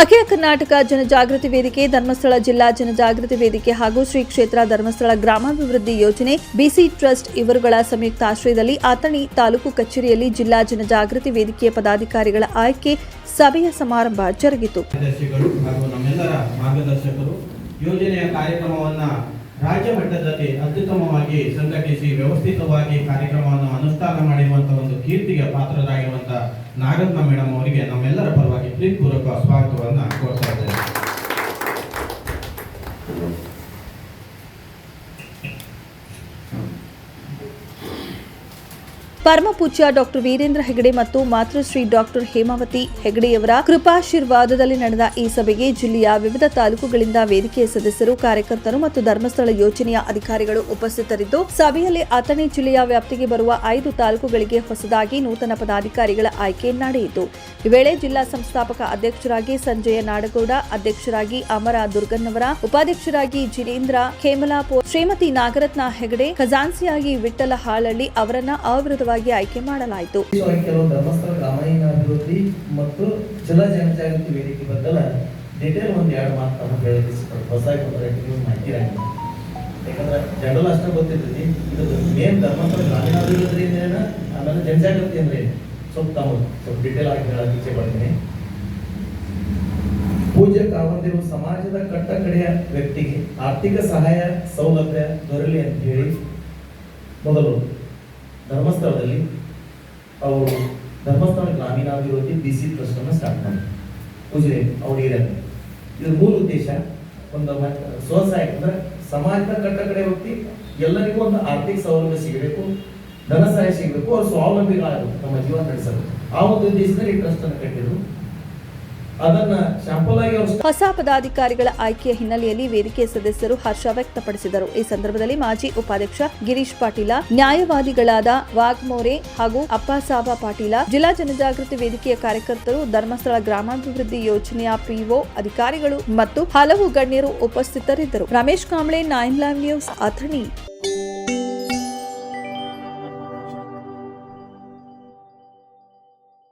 ಅಖಿಲ ಕರ್ನಾಟಕ ಜನಜಾಗೃತಿ ವೇದಿಕೆ, ಧರ್ಮಸ್ಥಳ ಜಿಲ್ಲಾ ಜನಜಾಗೃತಿ ವೇದಿಕೆ ಹಾಗೂ ಶ್ರೀ ಕ್ಷೇತ್ರ ಧರ್ಮಸ್ಥಳ ಗ್ರಾಮಾಭಿವೃದ್ಧಿ ಯೋಜನೆ ಬಿಸಿ ಟ್ರಸ್ಟ್ ಇವರುಗಳ ಸಂಯುಕ್ತ ಆಶ್ರಯದಲ್ಲಿ ಅಥಣಿ ತಾಲೂಕು ಕಚೇರಿಯಲ್ಲಿ ಜಿಲ್ಲಾ ಜನಜಾಗೃತಿ ವೇದಿಕೆಯ ಪದಾಧಿಕಾರಿಗಳ ಆಯ್ಕೆ ಸಭೆಯ ಸಮಾರಂಭ ಜರುಗಿತು. ಯೋಜನೆಯ ಕಾರ್ಯಕ್ರಮವನ್ನ ರಾಜ್ಯ ಮಟ್ಟದಲ್ಲಿ ಅತ್ಯುತ್ತಮವಾಗಿ ಸಂಘಟಿಸಿ ವ್ಯವಸ್ಥಿತವಾಗಿ ಕಾರ್ಯಕ್ರಮವನ್ನು ಅನುಷ್ಠಾನ ಮಾಡಿರುವಂಥ ಒಂದು ಕೀರ್ತಿಗೆ ಪಾತ್ರರಾಗಿರುವಂಥ ನಾಗರತ್ನ ಮೇಡಮ್ ಅವರಿಗೆ ನಮ್ಮೆಲ್ಲರ ಪರವಾಗಿ ಪ್ರೀತಿಪೂರ್ವಕ ಸ್ವಾಗತವನ್ನು ಕೋರ್ತಾ ಇದ್ದೇನೆ. ಪರಮಪೂಜ್ಯ ಡಾಕ್ಟರ್ ವೀರೇಂದ್ರ ಹೆಗಡೆ ಮತ್ತು ಮಾತೃಶ್ರೀ ಡಾಕ್ಟರ್ ಹೇಮಾವತಿ ಹೆಗಡೆಯವರ ಕೃಪಾಶೀರ್ವಾದದಲ್ಲಿ ನಡೆದ ಈ ಸಭೆಗೆ ಜಿಲ್ಲೆಯ ವಿವಿಧ ತಾಲೂಕುಗಳಿಂದ ವೇದಿಕೆಯ ಸದಸ್ಯರು, ಕಾರ್ಯಕರ್ತರು ಮತ್ತು ಧರ್ಮಸ್ಥಳ ಯೋಜನೆಯ ಅಧಿಕಾರಿಗಳು ಉಪಸ್ಥಿತರಿದ್ದು, ಸಭೆಯಲ್ಲಿ ಅಥಣಿ ಜಿಲ್ಲೆಯ ವ್ಯಾಪ್ತಿಗೆ ಬರುವ ಐದು ತಾಲೂಕುಗಳಿಗೆ ಹೊಸದಾಗಿ ನೂತನ ಪದಾಧಿಕಾರಿಗಳ ಆಯ್ಕೆ ನಡೆಯಿತು. ಈ ವೇಳೆ ಜಿಲ್ಲಾ ಸಂಸ್ಥಾಪಕ ಅಧ್ಯಕ್ಷರಾಗಿ ಸಂಜಯ ನಾಡಗೌಡ, ಅಧ್ಯಕ್ಷರಾಗಿ ಅಮರ ದುರ್ಗನ್ನವರ, ಉಪಾಧ್ಯಕ್ಷರಾಗಿ ಜಿನೇಂದ್ರ ಖೇಮಲಾಪುರ್ ಶ್ರೀಮತಿ ನಾಗರತ್ನ ಹೆಗಡೆ ಖಜಾನ್ಸಿಯಾಗಿ ವಿಠ್ಠಲ ಹಾಳಳ್ಳಿ ಅವರನ್ನ ಅವಿರೋಧವಾಗಿ ಆಯ್ಕೆ ಮಾಡಲಾಯಿತು. ಧರ್ಮಸ್ಥಳ ಗ್ರಾಮೀಣ ಅಭಿವೃದ್ಧಿ ಮತ್ತು ಜಿಲ್ಲಾ ಜನಜಾಗೃತಿ ವೇದಿಕೆ ಬದ್ದಲ ಡೀಟೇಲ್ ಒಂದ್ ಎರಡು ಮಾತು ತಮ್ಮ ಹೊಸ ನೀವು ಮಾಹಿತಿ ಯಾಕಂದ್ರೆ ಜನರಲ್ ಅಷ್ಟೇ ಗೊತ್ತಿರ್ತೈತಿ ಇದು ಮೇನ್ ಧರ್ಮಸ್ಥಳ, ಗ್ರಾಮೀಣ ಅಭಿವೃದ್ಧಿ ಏನ? ಆಮೇಲೆ ಜನಜಾಗೃತಿ ಅಂದ್ರೆ ಸ್ವಲ್ಪ ತಾವು ಸ್ವಲ್ಪ ಡೀಟೇಲ್ ಆಗಿ ಹೇಳಕ್ಕೆ ಇಚ್ಛೆ ಪಡ್ತೀನಿ ಪೂಜ್ಯ ಕಾವಂದಿರು ಸಮಾಜದ ಕಟ್ಟ ಕಡೆಯ ವ್ಯಕ್ತಿಗೆ ಆರ್ಥಿಕ ಸಹಾಯ ಸೌಲಭ್ಯ ದೊರಲಿ ಅಂತ ಹೇಳಿ ಮೊದಲು. ಧರ್ಮಸ್ಥಳದಲ್ಲಿ ಅವರು ಧರ್ಮಸ್ಥಳ ಗ್ರಾಮೀಣಾಭಿವೃದ್ಧಿ ಬಿ ಸಿ ಟ್ರಸ್ಟ್ ಅನ್ನು ಸ್ಟಾರ್ಟ್ ಮಾಡಿ. ಪೂಜೆ ಇರಲಿ ಇದರ ಮೂಲ ಉದ್ದೇಶ ಒಂದು ಸ್ವಸಹಾಯ ಅಂದ್ರೆ ಸಮಾಜದ ಕಟ್ಟ ಕಡೆ ವ್ಯಕ್ತಿ ಎಲ್ಲರಿಗೂ ಒಂದು ಆರ್ಥಿಕ ಸೌಲಭ್ಯ ಸಿಗಬೇಕು ಧನ ಸಹಾಯ ಸಿಗಬೇಕು, ಅವ್ರು ಸ್ವಾವಲಂಬಿಗಳಾಗಬೇಕು, ನಮ್ಮ ಜೀವನ ನಡೆಸಬೇಕು. ಆ ಒಂದು ಉದ್ದೇಶದಲ್ಲಿ ಈ ಟ್ರಸ್ಟ್ ಅನ್ನು ಕಟ್ಟಿದ್ರು ಅದನ್ನ ಶಾಂಪಲ್ ಆಗಿ ಅವರು ಹೊಸ ಪದಾಧಿಕಾರಿಗಳ ಆಯ್ಕೆಯ ಹಿನ್ನೆಲೆಯಲ್ಲಿ ವೇದಿಕೆ ಸದಸ್ಯರು ಹರ್ಷ ವ್ಯಕ್ತಪಡಿಸಿದರು. ಈ ಸಂದರ್ಭದಲ್ಲಿ ಮಾಜಿ ಉಪಾಧ್ಯಕ್ಷ ಗಿರೀಶ್ ಪಾಟೀಲ, ನ್ಯಾಯವಾದಿಗಳಾದ ವಾಗ್ಮೋರೆ ಹಾಗೂ ಅಪ್ಪಾಸಾಬ ಪಾಟೀಲ, ಜಿಲ್ಲಾ ಜನಜಾಗೃತಿ ವೇದಿಕೆಯ ಕಾರ್ಯಕರ್ತರು, ಧರ್ಮಸ್ಥಳ ಗ್ರಾಮಾಭಿವೃದ್ಧಿ ಯೋಜನೆಯ ಪಿಒ ಅಧಿಕಾರಿಗಳು ಮತ್ತು ಹಲವು ಗಣ್ಯರು ಉಪಸ್ಥಿತರಿದ್ದರು. Ramesh Kamble, nine live news, Athani.